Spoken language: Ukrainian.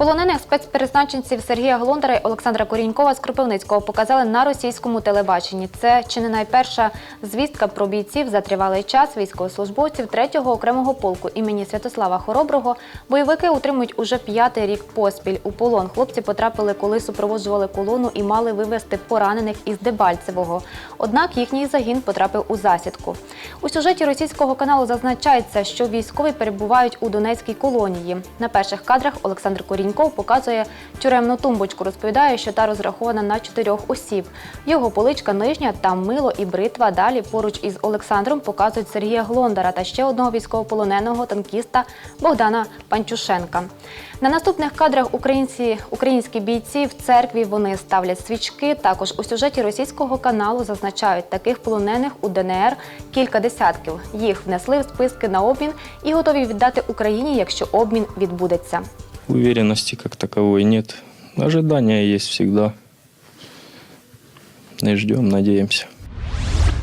Полонених спецперезначенців Сергія Глондара і Олександра Корінькова з Кропивницького показали на російському телебаченні. Це чи не найперша звістка про бійців за тривалий час військовослужбовців 3-го окремого полку імені Святослава Хороброго. Бойовики утримують уже п'ятий рік поспіль. У полон хлопці потрапили, коли супроводжували колону і мали вивезти поранених із Дебальцевого. Однак їхній загін потрапив у засідку. У сюжеті російського каналу зазначається, що військові перебувають у Донецькій колонії. На перших кадрах Олександр Коріньков показує тюремну тумбочку. Розповідає, що та розрахована на чотирьох осіб. Його поличка нижня, там мило і бритва. Далі поруч із Олександром показують Сергія Глондара та ще одного військовополоненого танкіста Богдана Панчушенка. На наступних кадрах українці, українські бійці в церкві вони ставлять свічки. Також у сюжеті російського каналу зазначають таких полонених у ДНР кілька десятків. Їх внесли в списки на обмін і готові віддати Україні, якщо обмін відбудеться. Уверенности как таковой нет. Ожидания есть всегда. И ждем, надеемся.